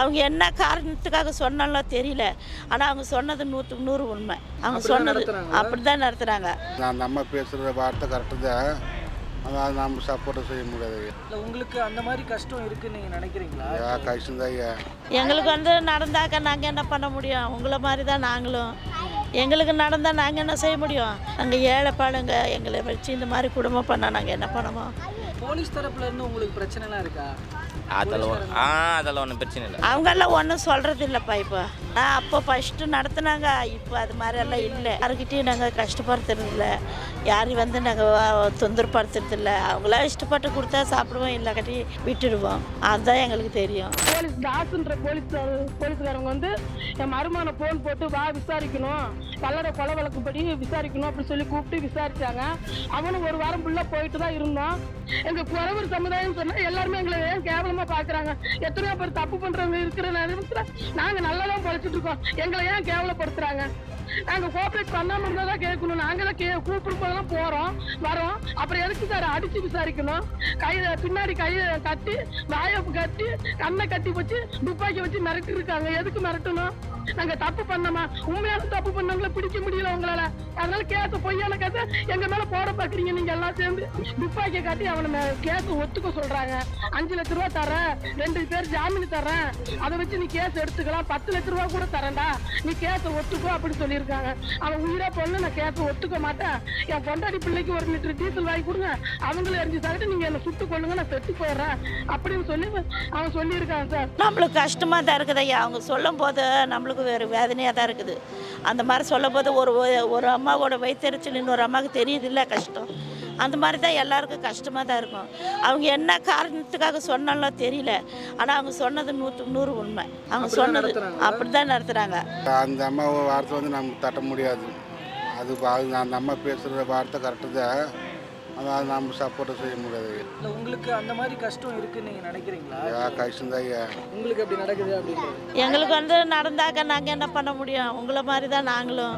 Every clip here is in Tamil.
அவங்க என்ன காரணத்துக்காக சொன்னாலும் தெரியல. ஆனால் அவங்க சொன்னது நூற்றுக்கு நூறு உண்மை. அவங்க சொன்னது? அப்படி தான் நடத்துகிறாங்க நான் நம்ம பேசுகிற வார்த்தை கரெக்டு தான். ஆனால் நம்ம சப்போர்ட் செய்ய முடியாது. இல்லை உங்களுக்கு அந்த மாதிரி கஷ்டம் இருக்குன்னு நீங்கள் நினைக்கிறீங்களா? கஷ்டம் தான் ஐயா எங்களுக்கு வந்து நடந்தாக்க நாங்கள் என்ன பண்ண முடியும்? உங்களை மாதிரி தான் நாங்களும். எங்களுக்கு நடந்தால் நாங்கள் என்ன செய்ய முடியும்? நாங்கள் ஏழை பாடுங்க எங்களை வச்சு இந்த மாதிரி குடும்பம் பண்ணால் நாங்கள் என்ன பண்ணுவோம்? போலீஸ் தரப்புல இருந்து உங்களுக்கு பிரச்சனைலாம் இருக்கா? அதெல்லாம் ஆ அதெல்லாம் ஒன்றும் பிரச்சனை இல்லை. அவங்கெல்லாம் ஒன்றும் சொல்கிறது இல்லைப்பா இப்போ. அப்போ ஃபஸ்ட்டு நடத்துனாங்க. இப்போ அது மாதிரியெல்லாம் இல்லை. யாருக்கிட்டையும் நாங்கள் கஷ்டப்படுத்துறது இல்லை யாரையும் வந்து நாங்கள் தொந்தரப்படுத்துறது இல்லை அவங்களா இஷ்டப்பட்டு கொடுத்தா சாப்பிடுவோம் இல்லாட்டி விட்டுடுவோம். அதுதான் எங்களுக்கு தெரியும். போலீஸ் தாசுன்ற போலீஸ் போலீஸ்காரங்க வந்து என் மருமான ஃபோன் போட்டு வா விசாரிக்கணும். கல்லறை கொலை வழக்குப்படி விசாரிக்கணும் அப்படின்னு சொல்லி கூப்பிட்டு விசாரிச்சாங்க. அவனும் ஒரு வாரம் ஃபுல்லாக போயிட்டு தான் இருந்தோம் எங்க குறவர் சமுதாயம் சொன்னா எல்லாருமே எங்களை கேவலமாக கேவலமா பாக்குறாங்க? எத்தனையோ பேர் தப்பு பண்றவங்க இருக்கிற நேரத்துல நாங்க நல்லா தான் பார்த்துட்டு இருக்கோம். எங்களை ஏன் கேவலப்படுத்துறாங்க? நாங்க கோஆபரேட் பண்ணாம இருந்தா தான் கேட்கணும். நாங்க தான் கே கூப்பிடும் போதெல்லாம் போறோம் வரோம். அப்புறம் எதுக்கு சார் அடிச்சு விசாரிக்கணும்? கையில பின்னாடி கையை கட்டி வாயை கட்டி கண்ணை கட்டி வச்சு துப்பாக்கி வச்சு மிரட்டி இருக்காங்க எதுக்கு மிரட்டணும்? நாங்க தப்பு பண்ணோமா? உண்மையான தப்பு பண்ணவங்கள பிடிக்க முடியல உங்களால. அதனால கேஸ பொய்யான கேஸ எங்க மேல போட பாக்குறீங்க நீங்க எல்லாம் சேர்ந்து. துப்பாக்கிய காட்டி அவனை கேஸ் ஒத்துக்க சொல்றாங்க. அஞ்சு லட்ச ரூபா தரேன் ரெண்டு பேர் ஜாமீன் தரேன் அதை வச்சு நீ கேஸ் எடுத்துக்கலாம். பத்து லட்ச ரூபா கூட தரேன்டா. நீ கேஸ ஒத்துக்கோ அப்படி சொல்லியிருக்காங்க. அவன் உயிரா பொண்ணு நான் கேஸ ஒத்துக்க மாட்டேன். என் பொண்டாடி பிள்ளைக்கு ஒரு லிட்டர் டீசல் வாங்கி கொடுங்க. அவங்களும் எரிஞ்சு சாப்பிட்டு நீங்க என்ன சுட்டு கொள்ளுங்க நான் செத்து போயிடுறேன். அப்படின்னு சொல்லி அவன் சொல்லியிருக்கான் சார். நம்மளுக்கு கஷ்டமா தான் இருக்குது ஐயா. அவங்க சொல்லும் போது நம்மளுக்கு வேறு வேதனையாக தான் இருக்குது. அந்த மாதிரி சொல்லும் போது ஒரு ஒரு அம்மாவோட வயிற்றுச்சல் இன்னொரு அம்மாவுக்கு தெரியுது இல்லை கஷ்டம். அந்த மாதிரி தான் எல்லாருக்கும் கஷ்டமாக தான் இருக்கும். அவங்க என்ன காரணத்துக்காக சொன்னாலும் தெரியல. ஆனால் அவங்க சொன்னது நூற்றுக்கு நூறு உண்மை. அவங்க சொன்னது? அப்படி தான் நடத்துகிறாங்க அந்த அம்மா வார்த்தை வந்து நம்ம தட்ட முடியாது. அது அது அந்த அம்மா பேசுகிற வார்த்தை கரெக்டு தான். ஆனால் நம்ம சப்போர்ட் செய்ய முடியாது. இல்லை உங்களுக்கு அந்த மாதிரி கஷ்டம் இருக்குன்னு நீங்கள் நினைக்கிறீங்களா? ஐயா கஷ்டம் தான் ஐயா உங்களுக்கு எப்படி நடக்குது அப்படின்றது? எங்களுக்கு வந்து நடந்தாக்க நாங்கள் என்ன பண்ண முடியும்? உங்களை மாதிரி தான் நாங்களும்.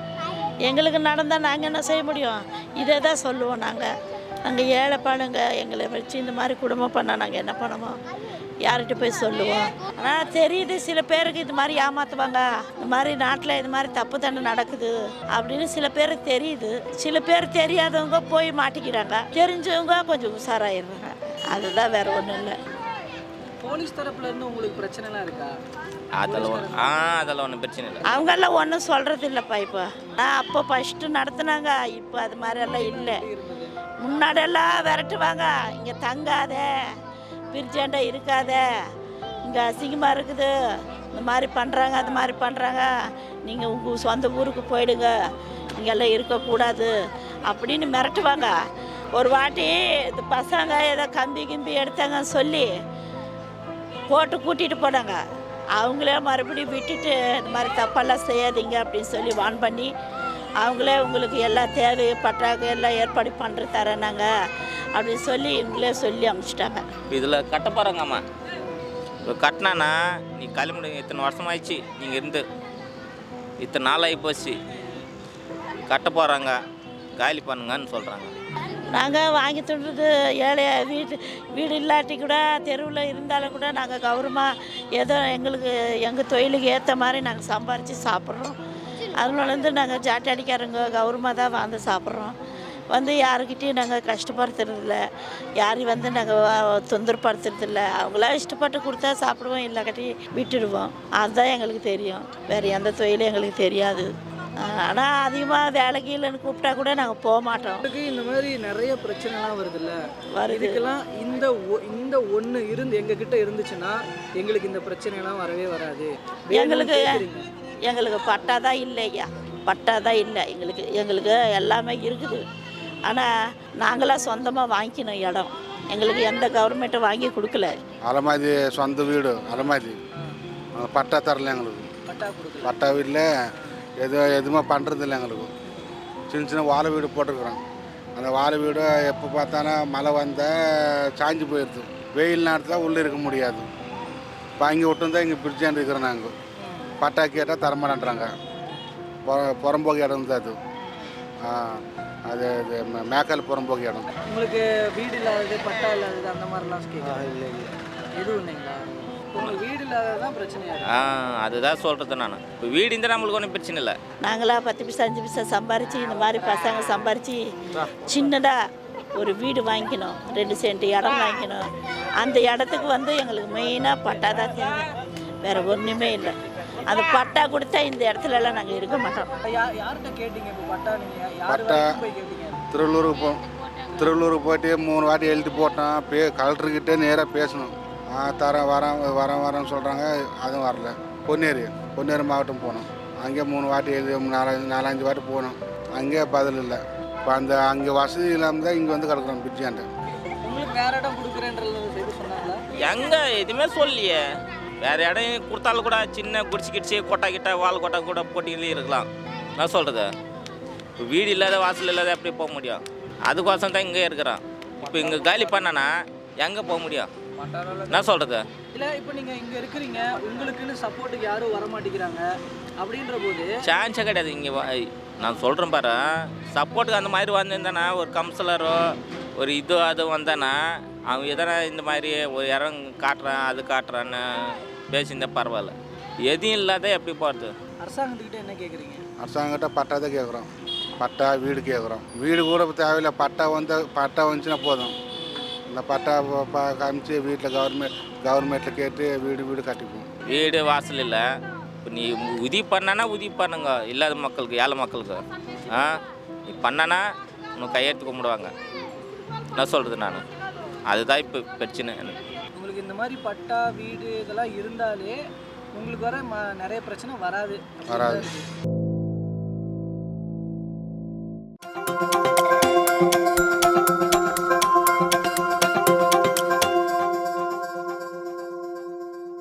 எங்களுக்கு நடந்தால் நாங்கள் என்ன செய்ய முடியும்? இதே தான் சொல்லுவோம் நாங்கள் நாங்கள் ஏழை பாடுங்க எங்களை வச்சு இந்த மாதிரி குடும்பம் பண்ணால் நாங்கள் என்ன பண்ணுவோம்? யார்கிட்ட போய் சொல்லுவோம். ஆனால் தெரியுது சில பேருக்கு இது மாதிரி ஏமாற்றுவாங்க இந்த மாதிரி நாட்டில் இது மாதிரி தப்பு தண்டை நடக்குது அப்படின்னு சில பேருக்கு தெரியுது. சில பேர் தெரியாதவங்க போய் மாட்டிக்கிறாங்க. தெரிஞ்சவங்க கொஞ்சம் உஷாராயிடுறாங்க அதுதான் வேற ஒன்றும் இல்லை. போலீஸ் தரப்புல இருந்து உங்களுக்கு பிரச்சனைலாம் இருக்கா? அதெல்லாம் ஆ அதெல்லாம் ஒன்றும் பிரச்சனை இல்லை. அவங்கெல்லாம் ஒன்றும் சொல்கிறது இல்லைப்பா இப்போ. நான் அப்போ ஃபஸ்ட்டு நடத்துனாங்க. இப்போ அது மாதிரியெல்லாம் இல்லை. முன்னாடியெல்லாம் விரட்டுவாங்க. இங்கே தங்காத. பிரிச்சாண்டா இருக்காத. இங்கே அசிங்கமாக இருக்குது. இந்த மாதிரி பண்ணுறாங்க அது மாதிரி பண்ணுறாங்க நீங்கள் உங்கள் சொந்த ஊருக்கு போயிடுங்க. இங்கெல்லாம் இருக்கக்கூடாது. அப்படின்னு மிரட்டுவாங்க. ஒரு வாட்டி இந்த பசங்க ஏதோ கம்பி கிம்பி எடுத்தாங்கன்னு சொல்லி போட்டு கூட்டிகிட்டு போனாங்க. அவங்களே மறுபடியும் விட்டுட்டு இந்த மாதிரி தப்பெல்லாம் செய்யாதீங்க அப்படின்னு சொல்லி வான் பண்ணி அவங்களே உங்களுக்கு எல்லா தேவை பட்டாக்கு எல்லாம் ஏற்பாடு பண்ணுற தரேன் நாங்கள் அப்படின்னு சொல்லி இவங்களே சொல்லி அனுப்பிச்சிட்டாங்க இதில் கட்ட போகிறாங்கம்மா இப்போ கட்டினானா நீ கிளம்பிடு இத்தனை வருஷம் ஆயிடுச்சு நீங்கள் இருந்து. இத்தனை நாள் ஆகி போச்சு. கட்ட போகிறாங்க காலி பண்ணுங்கன்னு சொல்கிறாங்க நாங்கள் வாங்கி தின்றது ஏழை வீட்டு வீடு இல்லாட்டி கூட தெருவில் இருந்தாலும் கூட நாங்கள் கௌரவமாக ஏதோ எங்களுக்கு எங்கள் தொழிலுக்கு ஏற்ற மாதிரி நாங்கள் சம்பாரித்து சாப்பிட்றோம். அதனாலேருந்து நாங்கள் ஜாட்டி அடிக்காரங்க கௌரவமாக தான் வந்து சாப்பிட்றோம். வந்து யாருக்கிட்டையும் நாங்கள் கஷ்டப்படுத்துறதில்ல. யாரையும் வந்து நாங்கள் தொந்தரப்படுத்துறதில்ல. அவங்களா இஷ்டப்பட்டு கொடுத்தா சாப்பிடுவோம் இல்லாட்டி விட்டுடுவோம். அதுதான் எங்களுக்கு தெரியும். வேறு எந்த தொழிலும் எங்களுக்கு தெரியாது. ஆனால் அதிகமாக வேலைக்கு இல்லைன்னு கூப்பிட்டா கூட நாங்கள் போக மாட்டோம். இந்த மாதிரி நிறைய பிரச்சனைலாம் வருதுல்ல. வருது. இதுக்கெல்லாம் இந்த ஒ- இந்த ஒன்று இருந்து எங்க கிட்ட இருந்துச்சுன்னா எங்களுக்கு இந்த பிரச்சனைலாம் வரவே வராது. எங்களுக்கு. எங்களுக்கு பட்டா தான் இல்லை ஐயா பட்டா தான் இல்லை. எங்களுக்கு எங்களுக்கு எல்லாமே இருக்குது. ஆனால் நாங்களாம் சொந்தமாக வாங்கிக்கணும் இடம். எங்களுக்கு எந்த கவர்மெண்ட்டும் வாங்கி கொடுக்கல. அலமாதி சொந்த வீடு அலமாதி. பட்டா தரல எங்களுக்கு. பட்டா வீட்டில் எதுவும் எதுவுமே பண்ணுறதில்ல எங்களுக்கு. சின்ன சின்ன வாழை வீடு போட்டிருக்குறோம். அந்த வாழை வீடு எப்போ பார்த்தாலும் மழை வந்தால் சாஞ்சு போயிடுது வெயில் நேரத்தில் உள்ளே இருக்க முடியாது. அங்கே விட்டுருந்தா இங்கே பிரிட்ஜாண்டு இருக்கிறோம் நாங்கள் பட்டா கேட்டால் தரமாட்டேன்றாங்க. புறம்போக்கு இடம் தான் அது ஆ, அது அது மே- மேக்கால் புறம்போக்கு இடம். உங்களுக்கு வீடு இல்லாதது பட்டா இல்லாதது அந்த மாதிரிலாம் கேட்குறாங்க எதுவும் இல்லைங்களா? உங்களுக்கு வீடு இல்லாததான் பிரச்சனையா இருக்கு? ஆ அதுதான் சொல்கிறது நான். இப்போ வீடு இருந்தால் நம்மளுக்கு ஒன்றும் பிரச்சனை இல்லை. நாங்களா பத்து பைசா அஞ்சு பைசா சம்பாரித்து இந்த மாதிரி பசங்க சம்பாரித்து சின்னதாக ஒரு வீடு வாங்கிக்கணும். ரெண்டு சென்ட் இடம் வாங்கிக்கணும். அந்த இடத்துக்கு வந்து எங்களுக்கு மெயினாக பட்டா தான் தேவை. வேறு ஒன்றுமே இல்லை. அந்த பட்டா கொடுத்தா இந்த இடத்துல எல்லாம் நாங்கள் இருக்க மாட்டோம். பட்டா நீங்க? யார் பட்டா. வரைக்கும் போய் கேட்டீங்க. திருவள்ளூருக்கு போ திருவள்ளூருக்கு போயிட்டு மூணு வாட்டி எழுதி போட்டோம். பே கலெக்டர்கிட்டே நேராக பேசணும். ஆ தரேன் வரேன் வரேன் வரேன்னு சொல்கிறாங்க அதுவும் வரல. பொன்னேரி பொன்னேரி மாவட்டம் போனோம். அங்கே மூணு வாட்டி எழுதி நாலஞ்சு நாலஞ்சு வாட்டி போனோம். அங்கே பதில் இல்லை. இப்போ அந்த அங்கே வசதி இல்லாமல் தான் இங்கே வந்து கிடக்குறோம் பிரிட்ஜாண்ட. உங்களுக்கு வேற இடம் கொடுக்குறேன்றது செய்து சொன்னாங்களா? எங்கே எதுவுமே சொல்லியே வேறு இடம் கொடுத்தாலும் கூட சின்ன குடிச்சு கிடிச்சு கொட்டா கிட்ட வால் கொட்டா கூட போட்டிக்கிட்டே இருக்கலாம். நான் சொல்கிறது இப்போ வீடு இல்லாத வாசல் இல்லாத எப்படி போக முடியும்? அதுக்கோசம் தான் இங்கே இருக்கிறோம். இப்போ இங்கே காலி பண்ணனா எங்கே போக முடியும்? என்ன சொல்கிறது இல்ல இப்போ நீங்க இங்க இருக்கிறீங்க உங்களுக்குன்னு சப்போர்ட்டுக்கு யாரும் வர மாட்டேங்கிறாங்க அப்படின்ற போது சான்ஸே கிடையாது இங்கே நான் சொல்கிறேன் பாரு. சப்போர்ட்டுக்கு அந்த மாதிரி வந்திருந்தானா ஒரு கவுன்சிலரோ ஒரு இது அது வந்தானா அவன் எதனா இந்த மாதிரி ஒரு இடம் காட்டுறான் அது காட்டுறான்னு பேசியிருந்தா பரவாயில்ல. எதையும் இல்லாத எப்படி போகிறது அரசாங்கத்துக்கிட்ட என்ன கேக்குறீங்க? அரசாங்ககிட்ட பட்டா தான் கேட்குறோம் பட்டா வீடு கேட்குறோம் வீடு கூட தேவையில்லை. பட்டா வந்து பட்டா வந்துச்சுன்னா போதும். இந்த பட்டா காமிச்சு வீட்டில் கவர்மெண்ட் கவர்மெண்ட்டில் கேட்டு வீடு வீடு கட்டிப்போம். வீடு வாசல் இல்லை. இப்போ நீ உதவி பண்ணனா உதவி பண்ணுங்க. இல்லாத மக்களுக்கு ஏழை மக்களுக்கு. ஆ? நீ பண்ணனா உனக்கு கையெழுத்து கும்பிடுவாங்க. என்ன சொல்கிறது நான். அதுதான் இப்போ பிரச்சனை. எனக்கு உங்களுக்கு இந்த மாதிரி பட்டா வீடு இதெல்லாம் இருந்தாலே உங்களுக்கு வர ம- நிறைய பிரச்சனை வராது. வராது.